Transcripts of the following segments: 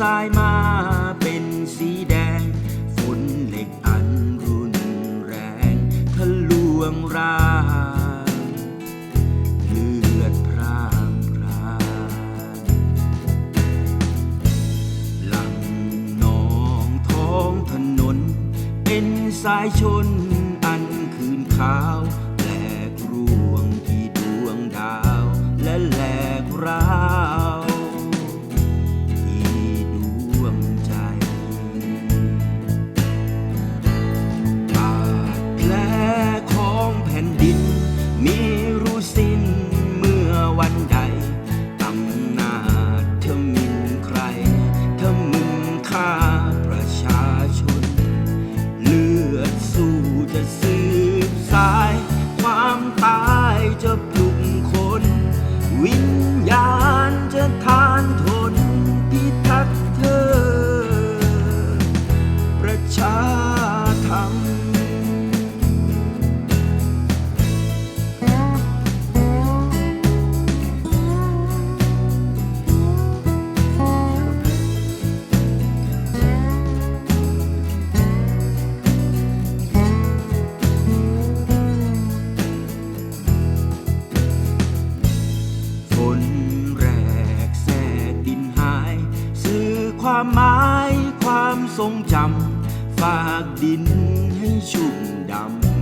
ทรายมาเป็นสีแดง ฝนเหล็กอันรุนแรงทะลวงรางเลือดพรางรางหลังนองท้องถนน เป็นสายชนอันคืนขาว ความหมายความทรงจำฝากดินให้ชุ่มด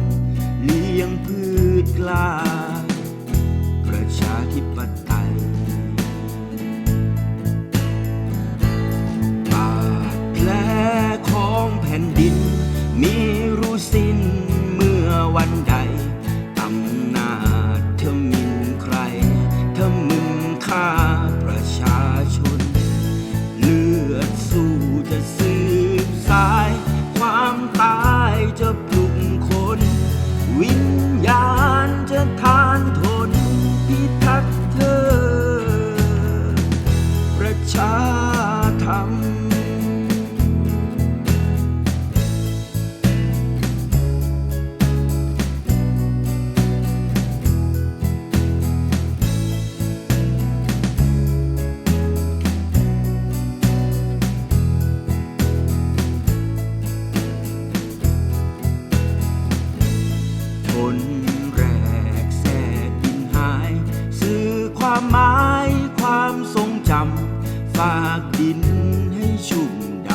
ำ เลี้ยงพืชกล้า ประชาธิปไตย จะสืบสาย ความตายจะปลุกคน วิญญาณจะทานทนพิทักษ์เธอ ประชาธรรม ชุ่มด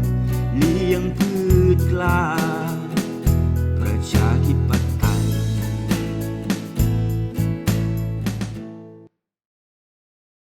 ำ เลี้ยงพืชกล้าประชา